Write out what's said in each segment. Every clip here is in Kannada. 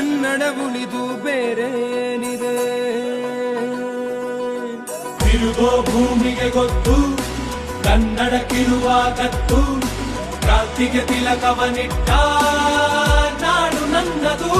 ಕನ್ನಡ ಉಳಿದು ಬೇರೇನಿದೆ ತಿರುಗೋ ಭೂಮಿಗೆ ಗೊತ್ತು ಕನ್ನಡ ಕಿರುವ ಕತ್ತು ಕ್ರಾಂತಿಗೆ ತಿಲಕವನಿಟ್ಟ ನಾಡು ನನ್ನದು.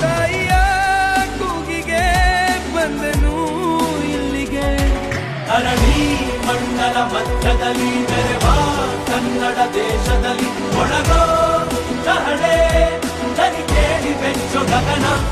ತಾಯಿಯ ಕೂಗಿಗೆ ಬಂದನು ಇಲ್ಲಿಗೆ? ಅರಣಿ ಮಂಡಲ ಮಧ್ಯದಲ್ಲಿ ನೆರವ ಕನ್ನಡ